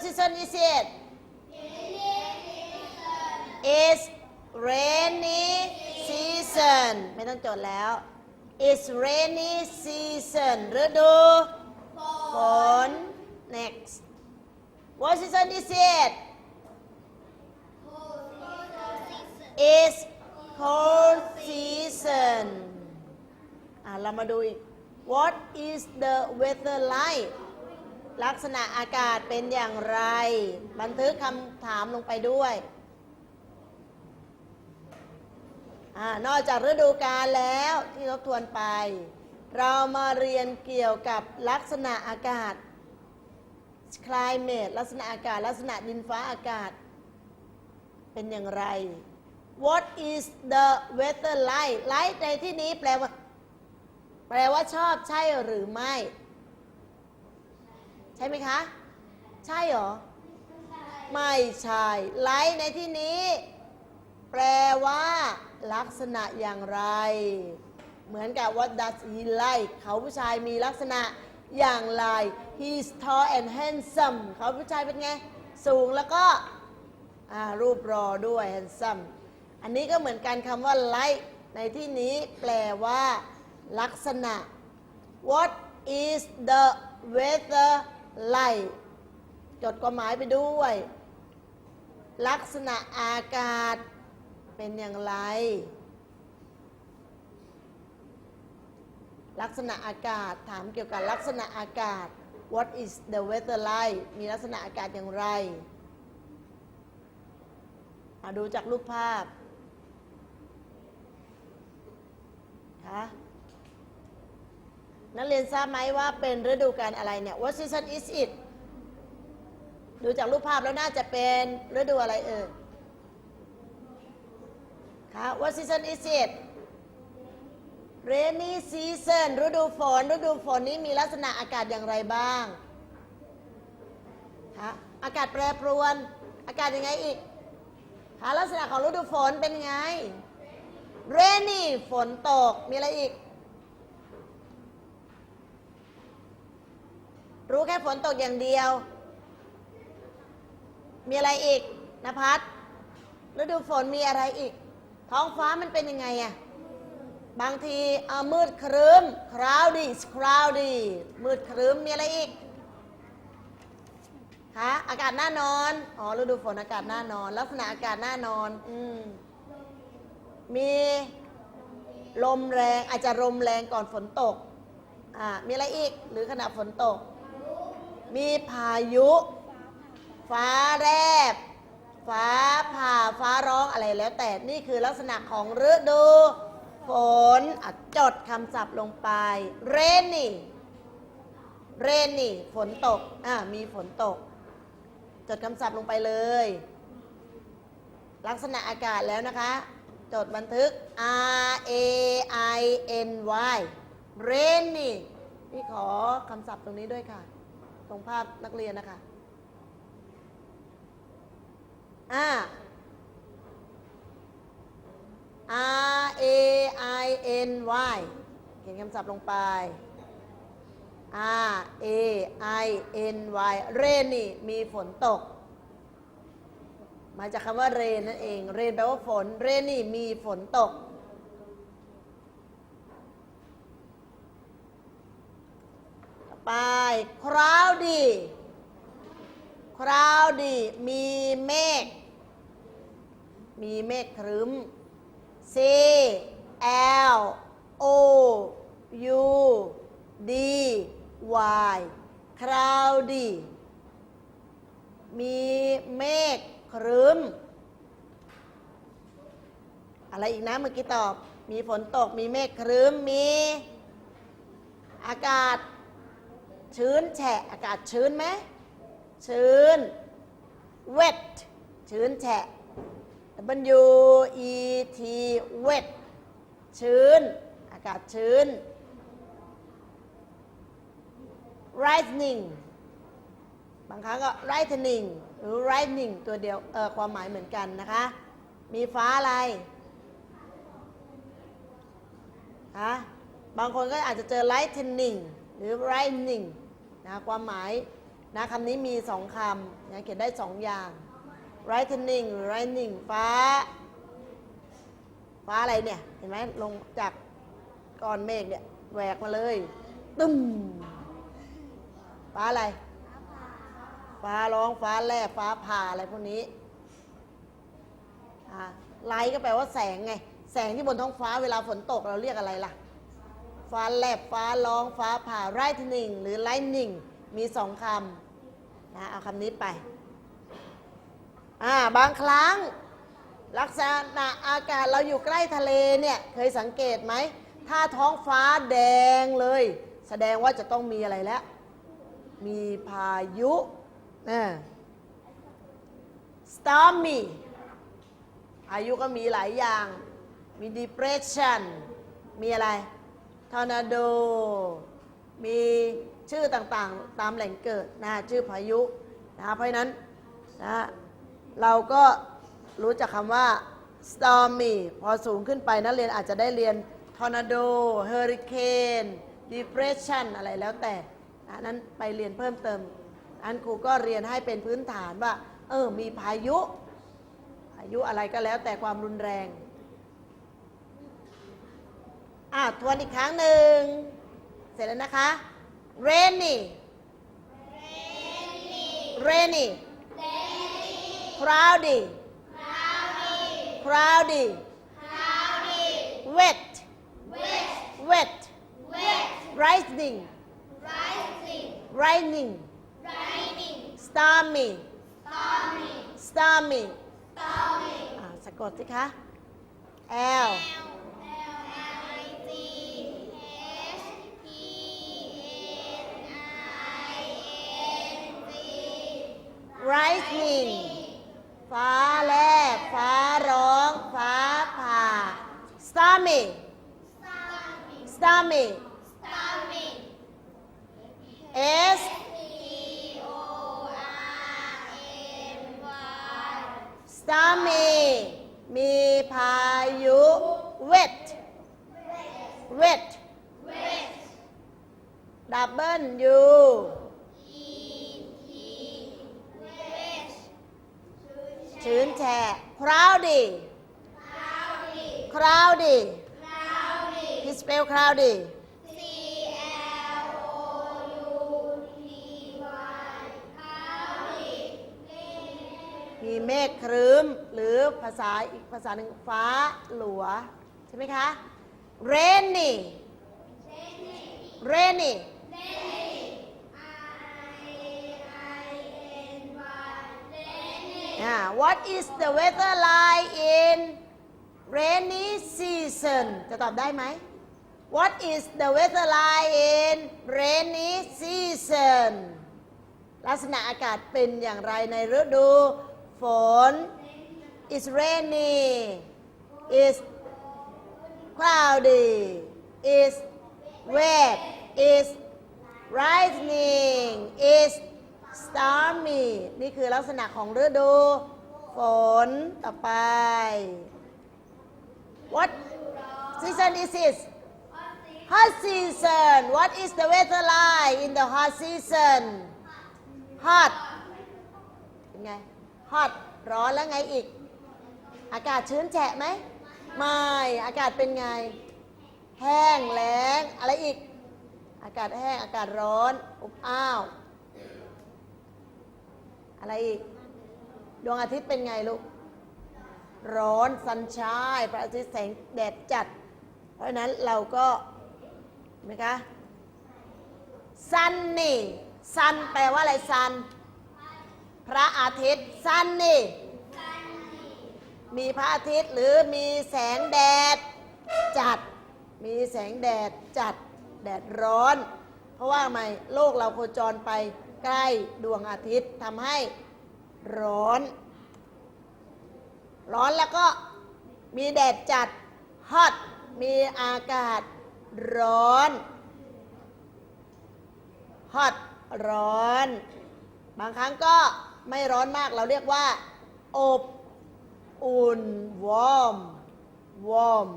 picture what season is it It's rainy season ไม่ต้องจดแล้ว It's rainy season ฤดูฝน next What season is it It's cold season อ่ะเรามาดูอีก What is the weather like ลักษณะอากาศเป็นอย่างไร บันทึกคำถามลงไปด้วยอนอกจากฤดูกาลแล้วที่ทบทวนไป เรามาเรียนเกี่ยวกับลักษณะอากาศ climate ลักษณะอากาศ ลักษณะดินฟ้าอากาศ เป็นอย่างไร What is the weather like like ในที่นี้แปลว่า แปลว่าชอบใช่หรือไม่ ช่ไหมคะ ใช่หรอ ไม่ใช่ like ในที่นี้ แปลว่า ลักษณะอย่างไร เหมือนกับ what does he like เขาผู้ชายมีลักษณะอย่างไร he's tall and handsome เขาผู้ชายเป็นไง สูงแล้วก็รูปรอด้วย handsome อันนี้ก็เหมือนกันคำว่า like ในที่นี้แปลว่า ลักษณะ what is the weather like จดความหมายไปด้วย ลักษณะอากาศเป็นอย่างไร ลักษณะอากาศถามเกี่ยวกับลักษณะอากาศ what is the weather like มีลักษณะอากาศอย่างไรอะดูจากรูปภาพ คะ นักเรียนทราบไหมว่าเป็นฤดูกาลอะไรเนี่ย what season is it ดูจากรูปภาพแล้วน่าจะเป็นฤดูอะไรเอ่ยคะ what season is it rainy season ฤดูฝน ฤดูฝนนี้มีลักษณะอากาศอย่างไรบ้างคะอากาศแปรปรวน อากาศยังไงอีกคะลักษณะของฤดูฝนเป็นไง rainy ฝนตก มีอะไรอีก รู้แค่ฝนตกอย่างเดียว มีอะไรอีกนภัสฤดูฝนมีอะไรอีก ท้องฟ้ามันเป็นยังไงอะบางทีอามืดครึ้ม cloudy cloudy มืดครึ้มมีอะไรอีกคะอากาศหน้านอน อ๋อฤดูฝนอากาศหน้านอน ลักษณะอากาศหน้านอน อืม มีลมแรงอาจจะลมแรงก่อนฝนตก อ่า มีอะไรอีก หรือขณะฝนตก มีพายุ ฟ้าแรบ ฟ้าผ่าฟ้าร้องอะไรแล้วแต่นี่คือลักษณะของฤดูฝนจดคำศัพท์ลงไป rainy rainy ฝนตกอ่ามีฝนตก จดคำศัพท์ลงไปเลย ลักษณะอากาศแล้วนะคะ จดบันทึก R A I N Y rainy นี่ขอคำศัพท์ตรงนี้ด้วยค่ะ ตรงภาพนักเรียนนะคะ อ่า R A I N Y เขียนคำศัพท์ลงไป R A I N Y rainy มีฝนตก มาจากคำว่า rain นั่นเอง rain แปลว่าฝน rainy มีฝนตก ต่อไป cloudy cloudy มีเมฆ มีเมฆครึ้ม C L O U D Y cloudy มีเมฆครึ้ม อะไรอีกนะเมื่อกี้ตอบ มีฝนตก มีเมฆครึ้ม มี อากาศ ชื้นแฉะอากาศชื้นไหมชื้น wet ชื้นแฉะ W E T wet ชื้น อากาศชื้น rising บางครั้งก็ lightning หรือ lightning ตัวเดียว เออความหมายเหมือนกันนะคะ มีฟ้าอะไรฮะบางคนก็อาจจะเจอ lightning หรือ lightning นะความหมายนะคำนี้มีสองคำนะเขียนได้สองอย่าง brightening หรือ lightning ฟ้า ฟ้าอะไรเนี่ย เห็นไหมลงจากก้อนเมฆเนี่ยแหวกมาเลย ตึ้ม ฟ้าอะไร ฟ้าร้องฟ้าแลบฟ้าผ่าอะไรพวกนี้อ่าไลท์ก็แปลว่าแสงไง แสงที่บนท้องฟ้าเวลาฝนตกเราเรียกอะไรล่ะ ฟ้าแลบฟ้าร้องฟ้าผ่า lightning หรือ lightning มีสองคำนะเอาคำนี้ไปอ่าบางครั้งลักษณะอากาศเราอยู่ใกล้ทะเลเนี่ยเคยสังเกตไหม ถ้าท้องฟ้าแดงเลย แสดงว่าจะต้องมีอะไรแล้ว มีพายุนะ stormy พายุก็มีหลายอย่าง มี depression มีอะไร tornado มีชื่อต่างๆตามแหล่งเกิดนะชื่อพายุนะเพราะนั้นนะเราก็รู้จักคำว่า stormy พอสูงขึ้นไปนักเรียนอาจจะได้เรียน tornado hurricane depression อะไรแล้วแต่นะนั้นไปเรียนเพิ่มเติม อันครูก็เรียนให้เป็นพื้นฐานว่า เออ มีพายุ พายุอะไรก็แล้วแต่ความรุนแรง อะทวนอีกครั้งหนึ่ง เสร็จแล้วนะคะ rainy rainy cloudy cloudy wet wet rising raining stormy stormy อะสะกดสิคะ L rising ฟ้าแลบฟ้าร้อง ฟ้าผ่า stormy stormy S stormy มีพายุ wet wet double U ๆ ชื้นแฉะ cloudy cloudy Please spell cloudy C L O U T Y มีเมฆครึ้ม หรือภาษาอีกภาษาหนึ่งฟ้าหลัว ใช่ไหมคะ rainy rainy Ah, what is the weather like in rainy season จะตอบได้ไหม What is the weather like in rainy season ลักษณะอากาศเป็นอย่างไรในฤดูฝน It's rainy it's cloudy it's wet it's rising it's stormy นี่คือลักษณะของฤดู ฝนต่อไป What season is this hot season What is the weather like in the hot season hot เป็นไง hot ร้อนแล้วไงอีก อากาศชื้นแฉะไหม ไม่ อากาศเป็นไง แห้งแล้ง อะไรอีก อากาศแห้ง อากาศร้อน อบอ้าว อะไรอีก ดวงอาทิตย์เป็นไงลูก ร้อนสันชายพระอาทิตย์แสงแดดจัด เพราะฉะนั้นเราก็เห็นไหมคะซันนี่ซันแปลว่าอะไรซัน พระอาทิตย์ซันนี่ มีพระอาทิตย์หรือมีแสงแดดจัด มีแสงแดดจัดแดดร้อน เพราะว่าทำไมโลกเราโคจรไป ใกล้ดวงอาทิตย์ทำให้ร้อน ร้อนแล้วก็มีแดดจัด hot มีอากาศร้อน hot ร้อน บางครั้งก็ไม่ร้อนมากเราเรียกว่า อบอุ่น warm warm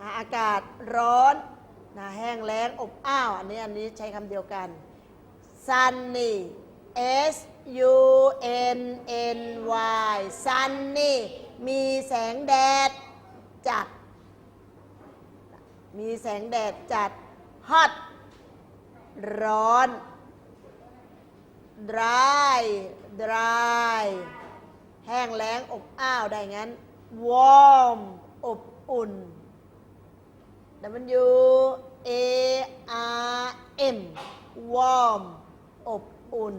อะอากาศร้อน นะแห้งแล้งอบอ้าว อันนี้อันนี้ใช้คำเดียวกัน sunny s u n n y sunny มีแสงแดดจัด มีแสงแดดจัด hot ร้อน dry dry แห้งแล้งอบอ้าว ได้งั้น warm อบอุ่น W A R M warm อบอุ่น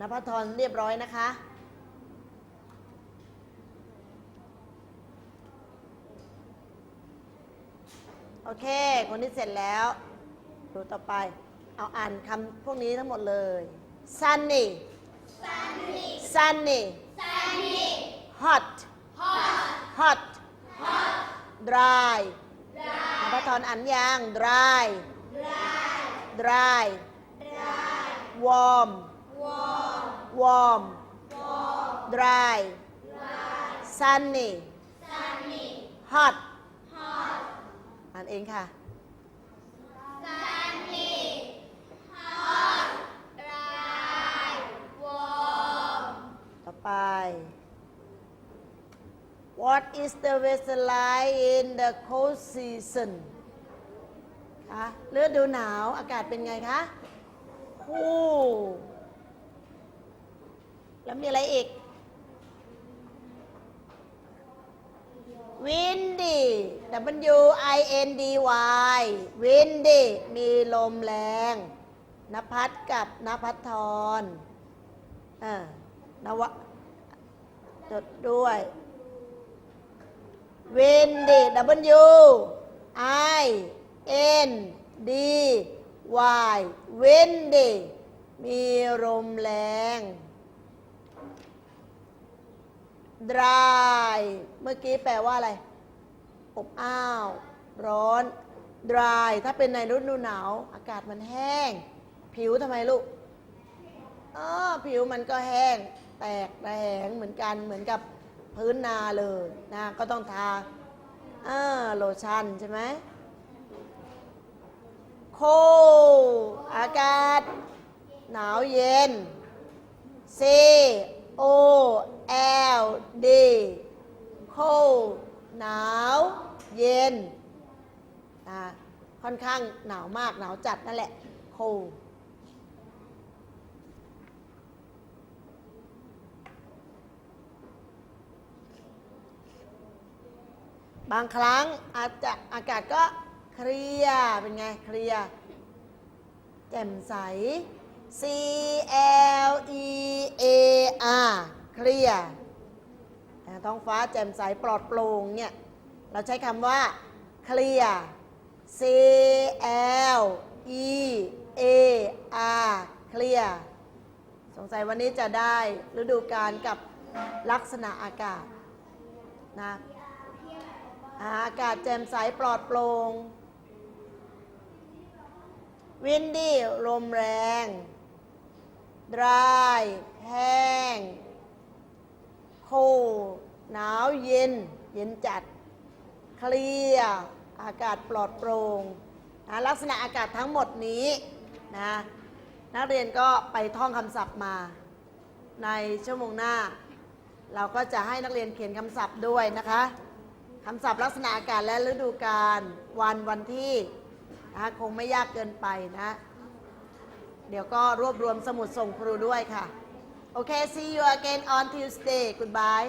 นภัทรเรียบร้อยนะคะ โอเค คนที่เสร็จแล้วดูต่อไป เอาอ่านคำพวกนี้ทั้งหมดเลย sunny sunny hot hot dry นภัทรอ่านยัง dry dry warm warm dry sunny hot อ่านเองค่ะต่อไป What is the weather like in the cold season คะฤดูหนาวอากาศเป็นไงคะคู่แล้วมีอะไรอีก windy W I N D Y windy มีลมแรงนภัสกับนภัททรเออนวะจดด้วย windy W I N D Y windy มีลมแรง dry เมื่อกี้แปลว่าอะไร อบอ้าว ร้อน dry ถ้าเป็นในฤดูหนาว อากาศมันแห้ง ผิวทำไมลูกเออผิวมันก็แห้ง แตกระแหงเหมือนกัน เหมือนกับพื้นนาเลยนะ ก็ต้องทาเออโลชั่นใช่ไหม โค อากาศ หนาวเย็น C O L D cold หนาวเย็นนะค่อนข้างหนาวมากหนาวจัดนั่นแหละ cold บางครั้งอาจจะอากาศก็เคลียเป็นไง เคลียแจ่มใส C L E A R เคลียท้องฟ้าแจ่มใสปลอดโปร่งเนี่ย เราใช้คำว่าเคลีย C L E A R เคลียสงสัยวันนี้จะได้ฤดูกาลกับลักษณะอากาศนะอาอากาศแจ่มใสปลอดโปร่งวินดี้ลมแรง dry แห้ง cold หนาวเย็น เย็นจัดเคลียอากาศปลอดโปร่งนะลักษณะอากาศทั้งหมดนี้นะนักเรียนก็ไปท่องคำศัพท์มา ในชั่วโมงหน้า เราก็จะให้นักเรียนเขียนคำศัพท์ด้วยนะคะคำศัพท์ลักษณะอากาศและฤดูกาลวันวันที่นะคงไม่ยากเกินไปนะ เดี๋ยวก็รวบรวมสมุดส่งครูด้วยค่ะ โอเค see you again on Tuesday goodbye